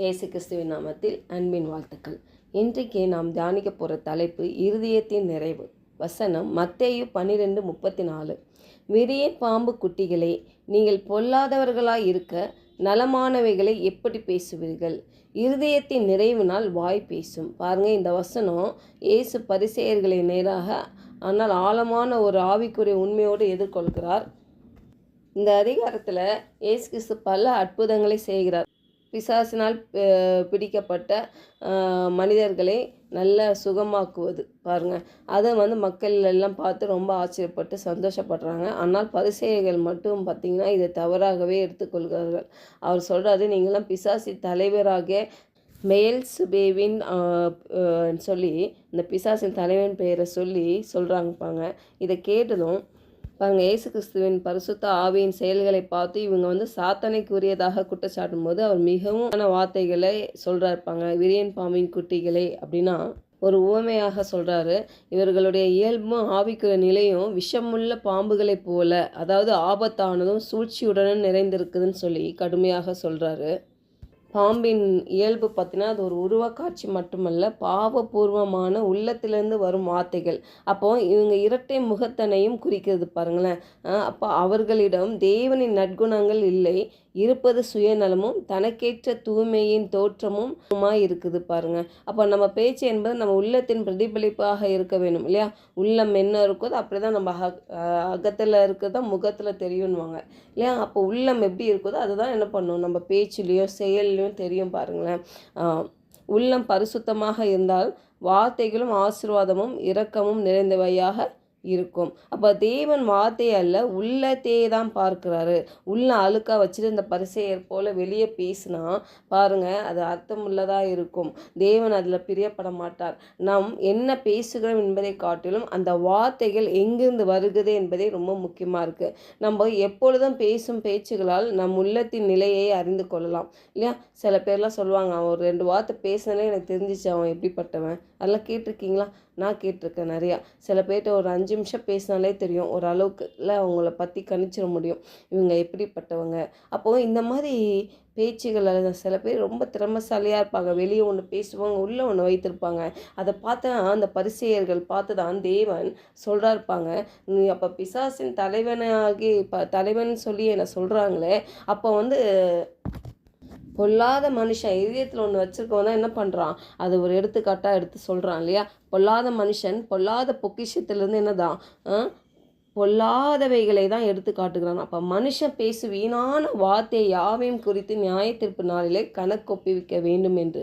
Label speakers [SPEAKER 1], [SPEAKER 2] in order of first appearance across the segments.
[SPEAKER 1] இயேசு கிறிஸ்துவின் நாமத்தில் அன்பின் வாழ்த்துக்கள். இன்றைக்கு நாம் தியானிக்க போகிற தலைப்பு இருதயத்தின் நிறைவு. வசனம் மத்தேயு பன்னிரெண்டு முப்பத்தி நாலு விரிய பாம்பு குட்டிகளே நீங்கள் பொல்லாதவர்களாய் இருக்க நலமானவைகளை எப்படி பேசுவீர்கள்? இருதயத்தின் நிறைவினால் வாய் பேசும். பாருங்கள் இந்த வசனம் இயேசு பரிசெயர்களை நேராக ஆனால் ஆழமான ஒரு ஆவிக்குரிய உண்மையோடு எதிர்கொள்கிறார். இந்த அதிகாரத்தில் இயேசு கிறிஸ்து பல அற்புதங்களை செய்கிறார். பிசாசினால் பிடிக்கப்பட்ட மனிதர்களை நல்ல சுகமாக்குவது பாருங்க. அதை வந்து மக்கள் எல்லாம் பார்த்து ரொம்ப ஆச்சரியப்பட்டு சந்தோஷப்படுறாங்க. ஆனால் பரிசேயர்கள் மட்டும் பார்த்திங்கன்னா இதை தவறாகவே எடுத்துக்கொள்கிறார்கள். அவர் சொல்கிறாரு நீங்களாம் பிசாசி தலைவராக மேல் சுபேவின் சொல்லி இந்த பிசாசின் தலைவன் பெயரை சொல்லி சொல்கிறாங்கப்பாங்க இதை கேட்டதும் பாருங்கள் இயேசு கிறிஸ்துவின் பரிசுத்த ஆவியின் செயல்களை பார்த்து இவங்க வந்து சாத்தனைக்குரியதாக குற்றச்சாட்டும் போது அவர் மிகவும் வார்த்தைகளை சொல்கிறாருப்பாங்க விரியன் பாம்பின் குட்டிகளே அப்படின்னா ஒரு உவமையாக சொல்கிறாரு இவர்களுடைய இயல்பும் ஆவிக்குற நிலையும் விஷமுள்ள பாம்புகளைப் போல அதாவது ஆபத்தானதும் சூழ்ச்சியுடனும் நிறைந்திருக்குதுன்னு சொல்லி கடுமையாக சொல்கிறாரு பாம்பின் இயல்பு பார்த்தீங்கன்னா அது ஒரு உருவக்காட்சி மட்டுமல்ல பாவபூர்வமான உள்ளத்திலிருந்து வரும் வார்த்தைகள். அப்போ இவங்க இரட்டை முகத்தனையும் குறிக்கிறது பாருங்களேன். அப்போ அவர்களிடம் தேவனின் நற்குணங்கள் இல்லை இருப்பது சுயநலமும் தனக்கேற்ற தூய்மையின் தோற்றமும் இருக்குது பாருங்க. அப்போ நம்ம பேச்சு என்பது நம்ம உள்ளத்தின் பிரதிபலிப்பாக இருக்க வேணும் இல்லையா? உள்ளம் என்ன இருக்கோ அப்படி தான் நம்ம அக அகத்தில் இருக்கிறதா முகத்தில் தெரியும்வாங்க இல்லையா? அப்போ உள்ளம் எப்படி இருக்குதோ அதுதான் என்ன பண்ணும்? நம்ம பேச்சுலேயும் செயல்லையும் தெரியும் பாருங்களேன். உள்ளம் பரிசுத்தமாக இருந்தால் வார்த்தைகளும் ஆசீர்வாதமும் இரக்கமும் நிறைந்தவையாக இருக்கும். அப்போ தேவன் வார்த்தை அல்ல உள்ளத்தையே தான் பார்க்குறாரு. உள்ள அழுக்காக வச்சுட்டு இந்த பரிசையர் போல் வெளியே பேசினா பாருங்க அது அர்த்தமுள்ளதாக இருக்கும். தேவன் அதில் பிரியப்பட மாட்டார். நாம் என்ன பேசுகிறோம் என்பதை காட்டிலும் அந்த வார்த்தைகள் எங்கிருந்து வருகிறது என்பதே ரொம்ப முக்கியமாக இருக்குது நம்ம எப்பொழுதும் பேசும் பேச்சுகளால் நம் உள்ளத்தின் நிலையை அறிந்து கொள்ளலாம். இல்லையா? சில பேர்லாம் சொல்லுவாங்க அவன் ஒரு ரெண்டு வார்த்தை பேசினாலே எனக்கு தெரிஞ்சிச்சு அவன் எப்படிப்பட்டவன்? அதெல்லாம் கேட்டிருக்கீங்களா? நான் கேட்டிருக்கேன் நிறையா. சில பேர்கிட்ட ஒரு அஞ்சு நிமிஷம் பேசினாலே தெரியும். ஒரு அளவுக்குல அவங்கள பற்றி கணிச்சிட முடியும். இவங்க எப்படிப்பட்டவங்க? அப்போது இந்த மாதிரி பேச்சுகள் சில பேர் ரொம்ப திறமசாலியாக இருப்பாங்க. வெளியே ஒன்று பேசுவாங்க உள்ளே ஒன்று வைத்திருப்பாங்க. அதை பார்த்தா அந்த பரிசெயர்கள் பார்த்து தான் தேவன் சொல்கிறா இருப்பாங்க நீ அப்போ பிசாசின் தலைவனாகி இப்போ தலைவன் சொல்லி என்னை சொல்கிறாங்களே அப்போ வந்து பொல்லாத மனுஷன் இதயத்தில் ஒன்று வச்சுருக்கவன் தான் என்ன பண்ணுறான் அது ஒரு எடுத்துக்காட்டாக எடுத்து சொல்கிறான் இல்லையா பொல்லாத மனுஷன் பொல்லாத பொக்கிஷத்துலேருந்து என்னதான் ஆ? பொல்லாதவைகளை தான் எடுத்து காட்டுகிறான். அப்போ மனுஷன் பேசு வீணான வார்த்தை யாவையும் குறித்து நியாயத்தீர்ப்பு நாளிலே கணக்கு ஒப்புவிக்க வேண்டும் என்று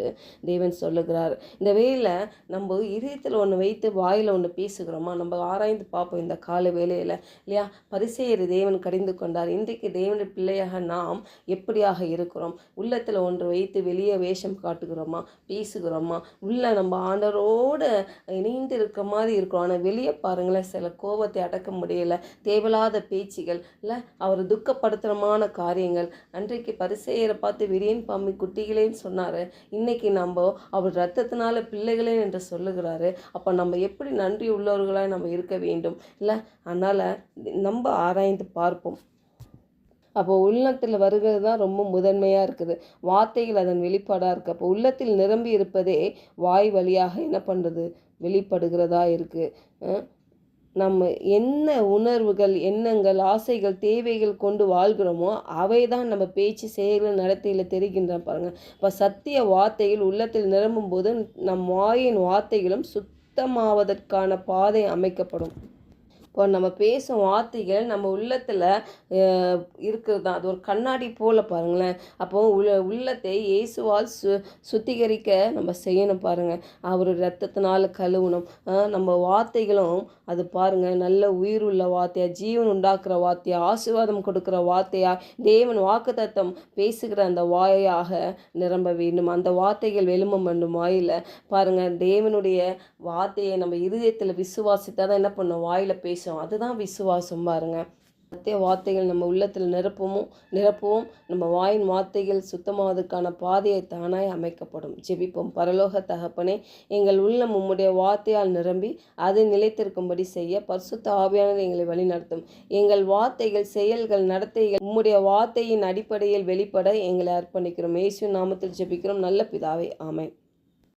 [SPEAKER 1] தேவன் சொல்லுகிறார். இந்த வேளையில் நம்ம இதயத்தில் ஒன்று வைத்து வாயில் ஒன்று பேசுகிறோமா? நம்ம ஆராய்ந்து பார்ப்போம் இந்த கால வேலையில் இல்லையா? பரிசெயர் தேவன் கடிந்து கொண்டார். இன்றைக்கு தேவனுடைய பிள்ளையாக நாம் எப்படியாக இருக்கிறோம்? உள்ளத்தில் ஒன்று வைத்து வெளியே வேஷம் காட்டுகிறோமா? பேசுகிறோமா? உள்ள நம்ம ஆண்டரோடு இணைந்து இருக்க மாதிரி இருக்கிறோம். ஆனால் வெளியே பாருங்களேன் சில கோபத்தை அடக்க முடியும் முடியல தேவையில்லாத பேச்சுகள் இல்லை அவர் துக்கப்படுத்துகிறமான காரியங்கள். அன்றைக்கு பரிசெயரை பார்த்து விரியன் பாம்பி குட்டிகளேன்னு சொன்னார். இன்றைக்கி நம்ம அவர் ரத்தத்தினால பிள்ளைகளே என்று சொல்லுகிறாரு. அப்போ நம்ம எப்படி நன்றி உள்ளவர்களாக நம்ம இருக்க வேண்டும்? இல்லை அதனால் நம்ம ஆராய்ந்து பார்ப்போம். அப்போ உள்ளத்தில் வருகிறது தான் ரொம்ப முதன்மையாக இருக்குது. வார்த்தைகள் அதன் வெளிப்பாடாக இருக்குது அப்போ உள்ளத்தில் நிரம்பி இருப்பதே வாய் வழியாக என்ன பண்ணுறது வெளிப்படுகிறதா இருக்குது நம்ம என்ன உணர்வுகள் எண்ணங்கள் ஆசைகள் தேவைகள் கொண்டு வாழ்கிறோமோ அவை தான் நம்ம பேச்சு செயல்கள் நடத்தையில் தெரிகின்றன பாருங்கள் இப்போ சத்திய வார்த்தைகள் உள்ளத்தில் நிரம்பும் போது நம் வாயின் வார்த்தைகளும் சுத்தமாவதற்கான பாதை அமைக்கப்படும். இப்போ நம்ம பேசும் வார்த்தைகள் நம்ம உள்ளத்தில் இருக்கிறது தான் அது ஒரு கண்ணாடி போல் பாருங்களேன். அப்போ உள்ள உள்ளத்தை இயேசுவால் சு சுத்திகரிக்க நம்ம செய்யணும் பாருங்கள் அவர் ரத்தத்தினால் கழுவணும். நம்ம வார்த்தைகளும் அது பாருங்கள் நல்ல உயிர் உள்ள வார்த்தையாக ஜீவன் உண்டாக்குற வார்த்தையாக ஆசீர்வாதம் கொடுக்குற வார்த்தையாக தேவன் வாக்குத்தத்தம் பேசுகிற அந்த வாயாக நிரம்ப வேண்டும். அந்த வார்த்தைகள் வெளுமம் பண்ணும் வாயில் பாருங்கள் தேவனுடைய வார்த்தையை நம்ம இருதயத்தில் விசுவாசித்தால் தான் என்ன பண்ணும்? வாயில் பேசும் அதுதான் விசுவாசம் பாருங்கள் சத்திய வார்த்தைகள் நம்ம உள்ளத்தில் நிரப்பவும் நிரப்புவோம். நம்ம வாயின் வார்த்தைகள் சுத்தமாவதற்கான பாதையை தானாய் அமைக்கப்படும். ஜெபிப்போம். பரலோக தகப்பனே எங்கள் உள்ளம் உம்முடைய வார்த்தையால் நிரம்பி அது நிலைத்திருக்கும்படி செய்ய பரிசுத்த ஆவியானது எங்களை வழிநடத்தும். எங்கள் வார்த்தைகள் செயல்கள் நடத்தைகள் உம்முடைய வார்த்தையின் அடிப்படையில் வெளிப்பட எங்களை அர்ப்பணிக்கிறோம். இயேசு நாமத்தில் ஜெபிக்கிறோம். நல்ல பிதாவை ஆமை